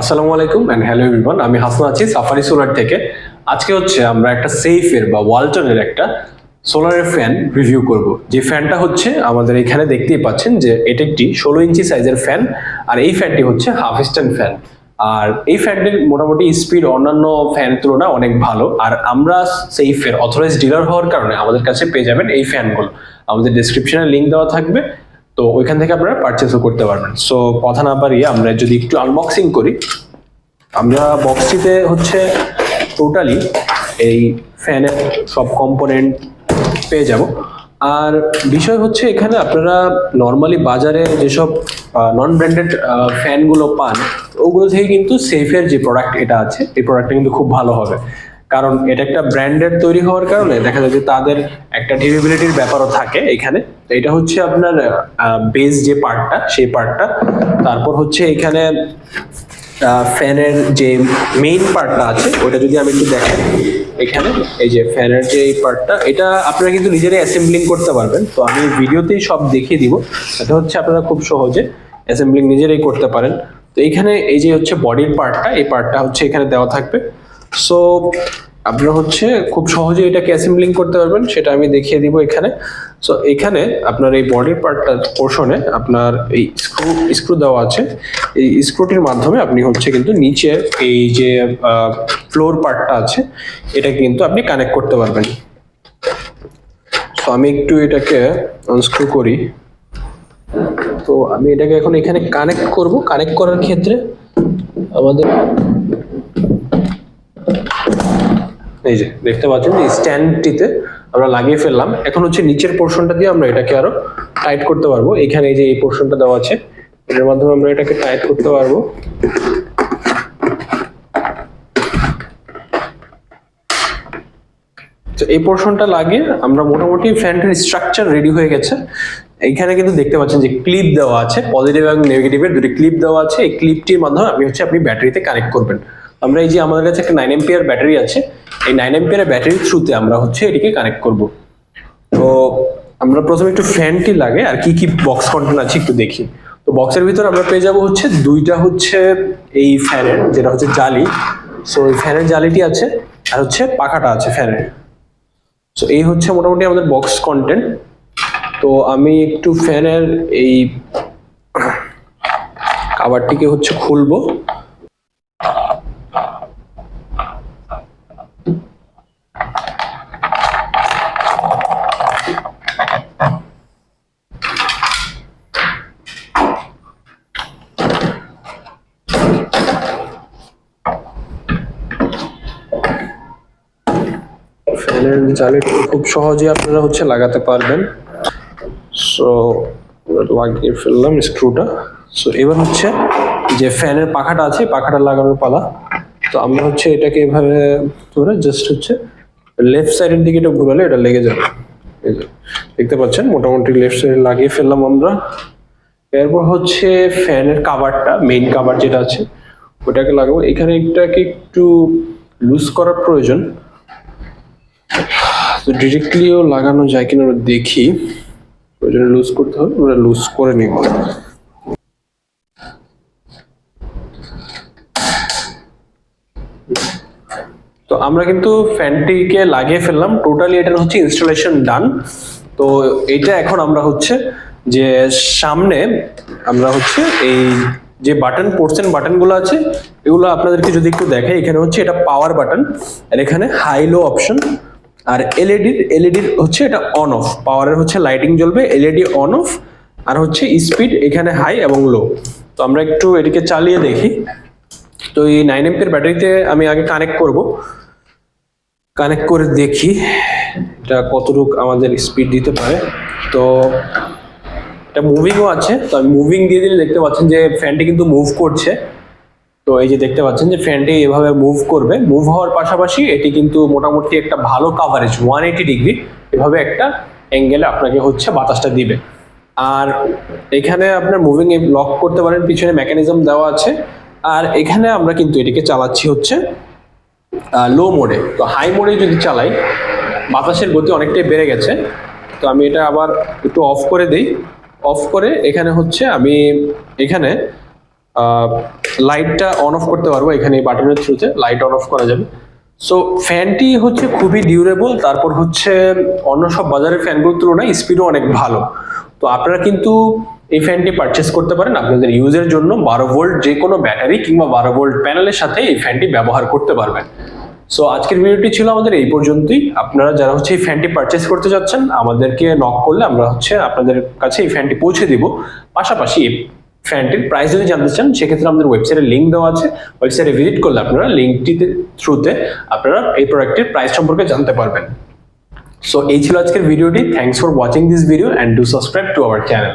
আসসালামু আলাইকুম and hello everyone আমি হাসান আছি সাফারি সোলার থেকে। আজকে হচ্ছে আমরা একটা সেইফের বা ওয়ালটনের একটা সোলারের ফ্যান রিভিউ করব। যে ফ্যানটা হচ্ছে আমাদের এখানে দেখতেই পাচ্ছেন যে এটা একটি ষোলো ইঞ্চি সাইজের ফ্যান আর এই ফ্যানটি হচ্ছে হাফ স্ট্যান্ড ফ্যান আর এই ফ্যানটির মোটামুটি স্পিড অন্যান্য ফ্যানের তুলনায় অনেক ভালো। আর আমরা সেইফের অথরাইজ ডিলার হওয়ার কারণে আমাদের কাছে পেয়ে যাবেন এই ফ্যানগুলো আমাদের ডিসক্রিপশনে লিঙ্ক দেওয়া থাকবে। তো ওইখান থেকে আপনারা পারচেসও করতে পারবেন। সো কথা না বাড়িয়ে আমরা যদি একটু আনবক্সিং করি, আমরা বক্সটিতে হচ্ছে টোটালি এই ফ্যানের সব কম্পোনেন্ট পেয়ে যাব। আর বিষয় হচ্ছে এখানে আপনারা নর্মালি বাজারে যেসব নন ব্র্যান্ডেড ফ্যানগুলো পান, ওগুলো থেকে কিন্তু সেফের যে প্রোডাক্ট এটা আছে, এই প্রোডাক্টটা কিন্তু খুব ভালো হবে। কারণ এটা একটা ব্র্যান্ডের তৈরি হওয়ার কারণে দেখা যায় যে তাদের একটা ডিউরেবিলিটির ব্যাপারও থাকে এখানে। এটা হচ্ছে আপনার বেস যে পার্টটা সেই পার্টটা তারপর হচ্ছে এখানে ফ্যানের যে মেইন পার্টটা আছে, ওটা যদি আমি একটু দেখেন এখানে এই যে ফ্যানের যে এই পার্টটা এটা আপনারা কিন্তু নিজেরাই অ্যাসেম্বলিং করতে পারবেন। তো আমি ভিডিওতেই সব দেখিয়ে দিব। এটা হচ্ছে আপনারা খুব সহজে অ্যাসেম্বলিং নিজেরাই করতে পারেন। তো এইখানে এই যে হচ্ছে বডির পার্টটা এই পার্টটা হচ্ছে এখানে দেওয়া থাকবে। সো আপনারা হচ্ছে খুব সহজে এটাকে অ্যাসেম্বলিং করতে পারবেন, সেটা আমি দেখিয়ে দিব এখানে। সো এখানে আপনার এই বডির পার্টটা পোর্শনে আপনার এই স্ক্রু স্ক্রু দেওয়া আছে। এই স্ক্রুটির মাধ্যমে আপনি হচ্ছে কিন্তু নিচে এই যে ফ্লোর পার্টটা আছে, এটা কিন্তু আপনি কানেক্ট করতে পারবেন। তো আমি একটু এটাকে আনস্ক্রু করি। তো আমি এটাকে এখন এখানে কানেক্ট করব। কানেক্ট করার ক্ষেত্রে আমাদের এই যে, দেখতে পাচ্ছেন যে স্ট্যান্ডটিতে আমরা লাগিয়ে ফেললাম। এখন হচ্ছে নিচের পোর্শনটা দিয়ে আমরা এটাকে আরও টাইট করতে পারব। এখানে এই যে এই পোর্শনটা দেওয়া আছে এটার মাধ্যমে আমরা এটাকে টাইট করতে পারব। তো এই পোর্শনটা লাগিয়ে আমরা মোটামুটি ফ্যানটার স্ট্রাকচার রেডি হয়ে গেছে। এইখানে কিন্তু দেখতে পাচ্ছেন যে ক্লিপ দেওয়া আছে পজিটিভ এবং নেগেটিভের দুটি ক্লিপ দেওয়া আছে। এই ক্লিপটির মাধ্যমে আপনি হচ্ছে আপনি ব্যাটারিতে কানেক্ট করবেন। আমরা এই যে আমাদের কাছে একটা নাইন এম্পিয়ার ব্যাটারি আছে এই নাইন এম্পিয়ারের ব্যাটারির থ্রুতে আমরা হচ্ছে এটিকে কানেক্ট করব। তো আমরা প্রথমে একটু ফ্যানটি লাগে, আর কি কি বক্স কন্টেন্ট আছে একটু দেখি। তো বক্সের ভিতর আমরা পেয়ে যাব হচ্ছে দুইটা হচ্ছে এই ফ্যানের যেটা হচ্ছে জালি। সো এই ফ্যানের জালিটি আছে, আর হচ্ছে পাখাটা আছে ফ্যানের সো এই হচ্ছে মোটামুটি আমাদের বক্স কন্টেন্ট তো আমি একটু ফ্যানের এই কাভারটিকে হচ্ছে খুলবো। ফ্যানের জালিটি খুব সহজে আপনারা হচ্ছে লাগাতে পারবেন। সো লাগিয়ে ফেললাম স্ক্রুটা সো এবার হচ্ছে যে ফ্যানের পাখাটা আছে পাখাটা লাগানোর পালা। তো আমরা হচ্ছে এটাকে এভাবে ধরে জাস্ট হচ্ছে লেফট সাইডের দিকে এটা ঘুরালে এটা লেগে যাবে। দেখতে পাচ্ছেন? মোটামুটি লেফট সাইডে লাগিয়ে ফেললাম আমরা। এরপর হচ্ছে ফ্যানের কাভারটা মেইন কাভার যেটা আছে, ওটাকে লাগাবো। এখানে এটাকে একটু লুজ করার প্রয়োজন। তো ডিরেক্টলিও লাগানো যায় কিনা ওটা দেখি। ওই জন্য লুজ করতে হবে ওটা লুজ করে নিব। তো আমরা কিন্তু ফ্যানটিকে লাগিয়ে ফেললাম। টোটালি এটার হচ্ছে ইনস্টলেশন ডান তো এইটা এখন আমরা হচ্ছে যে সামনে আমরা হচ্ছে এই যে বাটন পোর্শন বাটনগুলো আছে, এগুলো আপনাদেরকে যদি একটু দেখে এখানে হচ্ছে এটা পাওয়ার বাটন আর এখানে হাই লো অপশন আর এলইডির এলইডির হচ্ছে এটা অন অফ পাওয়ারের হচ্ছে লাইটিং জ্বলবে এলইডি অন অফ আর হচ্ছে স্পিড এখানে হাই এবং লো তো আমরা একটু এটিকে চালিয়ে দেখি। তো এই নাইন এমপের ব্যাটারিতে আমি আগে কানেক্ট করব। কানেক্ট করে দেখি এটা কতটুকু আমাদের স্পিড দিতে পারে। তো এটা মুভিংও আছে, তো আমি মুভিং দিয়ে দিলে দেখতে পাচ্ছেন যে ফ্যানটি কিন্তু মুভ করছে। তো এই যে দেখতে পাচ্ছেন যে ফ্যানটি এভাবে মুভ করবে। মুভ হওয়ার পাশাপাশি এটি কিন্তু মোটামুটি একটা ভালো কাভারেজ ওয়ান এইটি ডিগ্রি এভাবে একটা অ্যাঙ্গেলে আপনাকে হচ্ছে বাতাসটা দিবে। আর এখানে আপনার মুভিং লক করতে পারেন, পিছনে মেকানিজম দেওয়া আছে। আর এখানে আমরা কিন্তু এটিকে চালাচ্ছি হচ্ছে লো মোডে তো হাই মোডে যদি চালাই, বাতাসের গতি অনেকটাই বেড়ে গেছে। তো আমি এটা আবার একটু অফ করে দিই। অফ করে এখানে হচ্ছে আমি এখানে লাইটটা অন অফ করতে পারব, এখানে এই বাটনের থ্রুতে লাইট অন অফ করা যাবে। সো ফ্যানটি হচ্ছে খুবই ডিউরেবল তারপর হচ্ছে অন্য সব বাজারের ফ্যানগুলোর তুলনায় স্পিডও অনেক ভালো। তো আপনারা কিন্তু এই ফ্যানটি পারচেস করতে পারেন আপনাদের ইউজের জন্য বারো ভোল্ট যে কোনো ব্যাটারি কিংবা বারো ভোল্ট প্যানেলের সাথে এই ফ্যানটি ব্যবহার করতে পারবেন। সো আজকের ভিডিওটি ছিল আমাদের এই পর্যন্তই। আপনারা যারা হচ্ছে এই ফ্যানটি পারচেস করতে যাচ্ছেন, আমাদেরকে নক করলে আমরা হচ্ছে আপনাদের কাছে এই ফ্যানটি পৌঁছে দিব। পাশাপাশি ফ্যানটির প্রাইস যদি জানতে চান, সেক্ষেত্রে আমাদের ওয়েবসাইটে লিঙ্ক দেওয়া আছে। ওয়েবসাইটে ভিজিট করলে আপনারা লিঙ্কটিতে থ্রুতে আপনারা এই প্রোডাক্টের প্রাইস সম্পর্কে জানতে পারবেন। সো এই ছিল আজকের ভিডিওটি thanks for watching this video and do subscribe to our channel